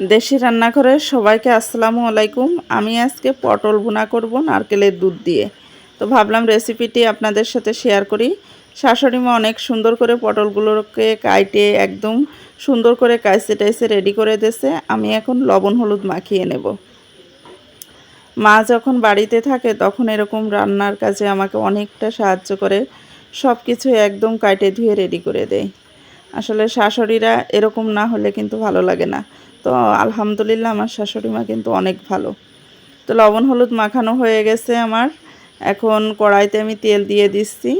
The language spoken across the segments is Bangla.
দেশি রান্নাঘরে সবাইকে আসসালামু আলাইকুম। আমি আজকে পটল ভুনা করব নারকেলের দুধ দিয়ে। তো ভাবলাম রেসিপিটি আপনাদের সাথে শেয়ার করি। শাশুড়ি মা অনেক সুন্দর করে পটলগুলোকে কাইটে একদম সুন্দর করে কাইসে টাইসে রেডি করে দিয়েছে। আমি এখন লবণ হলুদ মাখিয়ে নেব। মা যখন বাড়িতে থাকে তখন এরকম রান্নার কাজে আমাকে অনেকটা সাহায্য করে। সব কিছু একদম কাইটে ধুয়ে রেডি করে দেয়। আসলে শাশুড়িরা এরকম না হলে কিন্তু ভালো লাগে না। তো আলহামদুলিল্লাহ আমার শাশুড়ি মা কিন্তু অনেক ভালো। তো লবণ, হলুদ মাখানো হয়ে গেছে আমার। এখন কড়াইতে আমি তেল দিয়ে দিচ্ছি।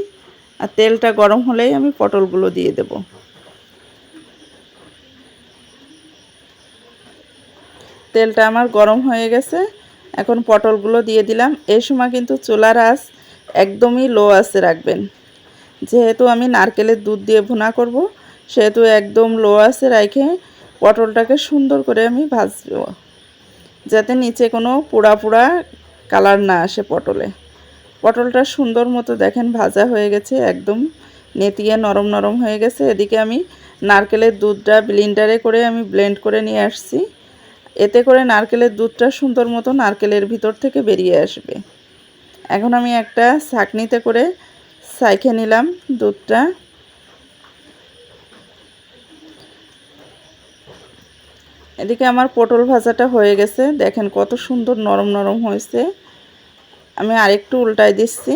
আর তেলটা গরম হলেই আমি পটলগুলো দিয়ে দেব। তেলটা আমার গরম হয়ে গেছে। এখন পটলগুলো দিয়ে দিলাম। এই সময় কিন্তু চুলার আঁচ একদমই লো আঁচে রাখবেন। যেহেতু আমি নারকেলের দুধ দিয়ে ভুনা করব, সেহেতু একদম লো আঁচে রেখে পটলটাকে সুন্দর করে আমি ভাজব, যাতে নিচে কোনো পোড়া পোড়া কালার না আসে পটলে। পটলটা সুন্দর মতো দেখেন ভাজা হয়ে গেছে, একদম নেতিয়ে নরম নরম হয়ে গেছে। এদিকে আমি নারকেলের দুধটা ব্লিন্ডারে করে আমি ব্লেন্ড করে নিয়ে আসছি। এতে করে নারকেলের দুধটা সুন্দর মতো নারকেলের ভিতর থেকে বেরিয়ে আসবে। এখন আমি একটা ছাকনিতে করে সাইখে নিলাম দুধটা। এদিকে আমার পটল ভাজাটা হয়ে গেছে। দেখেন কত সুন্দর নরম নরম হয়েছে। আমি আরেকটু উল্টাই দিচ্ছি।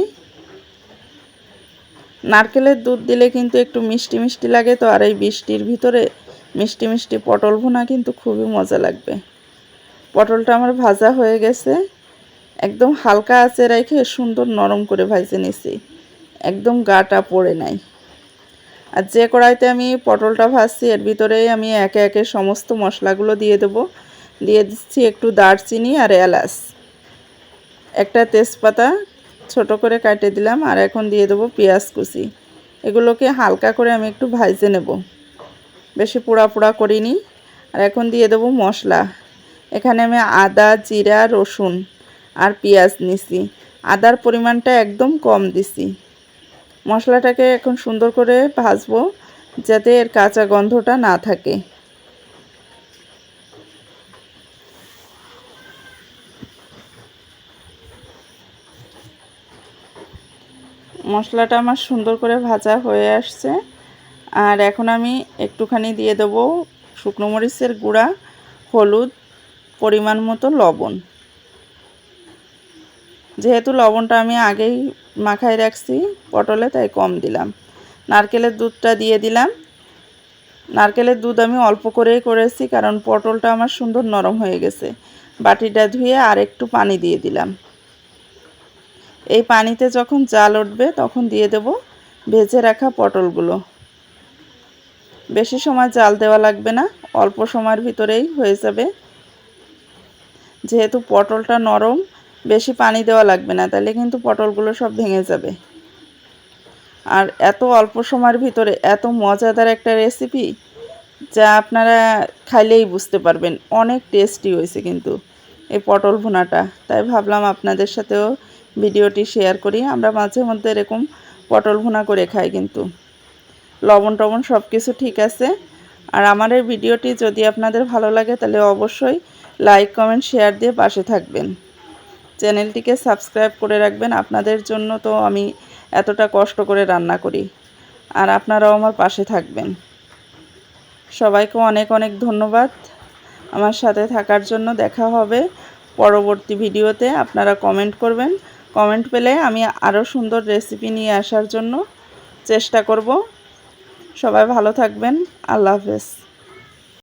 নারকেলের দুধ দিলে কিন্তু একটু মিষ্টি মিষ্টি লাগে তো, আর এই বৃষ্টির ভিতরে মিষ্টি মিষ্টি পটল ভুনা কিন্তু খুবই মজা লাগবে। পটলটা আমার ভাজা হয়ে গেছে। একদম হালকা আঁচে রেখে সুন্দর নরম করে ভাজে নিছি। একদম গাটা পড়ে নাই। আর যে কড়াইতে আমি পটলটা ভাজছি, এর ভিতরেই আমি একে একে সমস্ত মশলাগুলো দিয়ে দেব। দিয়ে দিচ্ছি একটু দারচিনি আর এলাচ। একটা তেজপাতা ছোট করে কাটে দিলাম আর এখন দিয়ে দেবো পেঁয়াজ কুচি। এগুলোকে হালকা করে আমি একটু ভাজে নেব। বেশি পোড়া পোড়া করিনি। আর এখন দিয়ে দেবো মশলা। এখানে আমি আদা, জিরা, রসুন আর পেঁয়াজ নিছি। আদার পরিমাণটা একদম কম দিছি। মশলাটাকে এখন সুন্দর করে ভাজবো যাতে এর কাঁচা গন্ধটা না থাকে। মশলাটা আমার সুন্দর করে ভাজা হয়ে আসছে। আর এখন আমি একটুখানি দিয়ে দেবো শুকনো মরিচের গুঁড়া, হলুদ, পরিমাণ মতো লবণ। যেহেতু লবণটা আমি আগেই মাখায় রাখছি পটলে, তাই কম দিলাম। নারকেলের দুধটা দিয়ে দিলাম। নারকেলের দুধ আমি অল্প করেই করেছি, কারণ পটলটা আমার সুন্দর নরম হয়ে গেছে। বাটিটা ধুয়ে আর একটু পানি দিয়ে দিলাম। এই পানিতে যখন জাল উঠবে, তখন দিয়ে দেব ভেজে রাখা পটলগুলো। বেশি সময় জাল দেওয়া লাগবে না, অল্প সময়ের ভিতরেই হয়ে যাবে। যেহেতু পটলটা নরম বেশি পানি দেওয়া লাগবে না, তাহলে কিন্তু পটলগুলো সব ভেঙে যাবে। আর এত অল্প সময়ের ভিতরে এত মজাদার একটা রেসিপি যা আপনারা খাইলেই বুঝতে পারবেন, অনেক টেস্টি হয়েছে কিন্তু এই পটল ভুনাটা। তাই ভাবলাম আপনাদের সাথেও ভিডিওটি শেয়ার করি, আমরা মাঝে মধ্যে এরকম পটল ভুনা করে খাই কিন্তু। লবণ টবণ সব কিছু ঠিক আছে। আর আমার এই ভিডিওটি যদি আপনাদের ভালো লাগে তাহলে অবশ্যই লাইক কমেন্ট শেয়ার দিয়ে পাশে থাকবেন। চ্যানেলটিকে সাবস্ক্রাইব করে রাখবেন। আপনাদের জন্য তো আমি এতটা কষ্ট করে রান্না করি। আর আপনারাও আমার পাশে থাকবেন। সবাইকে অনেক অনেক ধন্যবাদ। আমার সাথে থাকার জন্য দেখা হবে পরবর্তী ভিডিওতে। আপনারা কমেন্ট করবেন। কমেন্ট পেলে আমি আরও সুন্দর রেসিপি নিয়ে আসার জন্য চেষ্টা করব। সবাই ভালো থাকবেন। আল্লাহ হাফেজ।